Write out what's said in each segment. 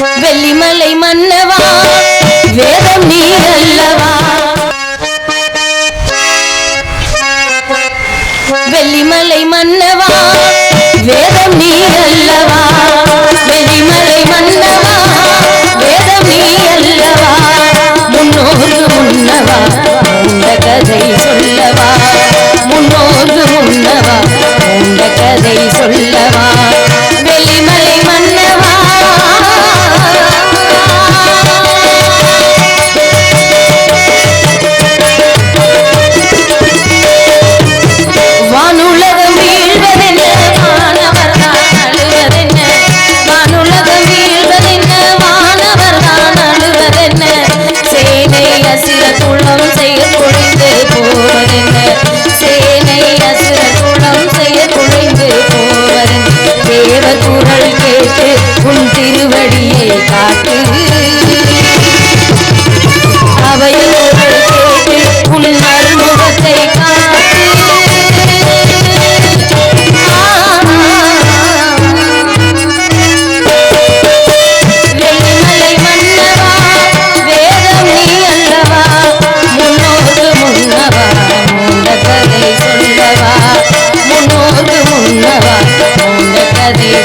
வெள்ளிமலை மன்னவா வேதம் நீ அல்லவா? வெள்ளிமலை மன்னவா வேதம் நீ அல்லவா? வெள்ளிமலை மன்னவா வேதம் நீ அல்லவா? முன்னோரு முன்னவா? பாவம் செய்யக்கூடும்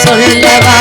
சொல்லவா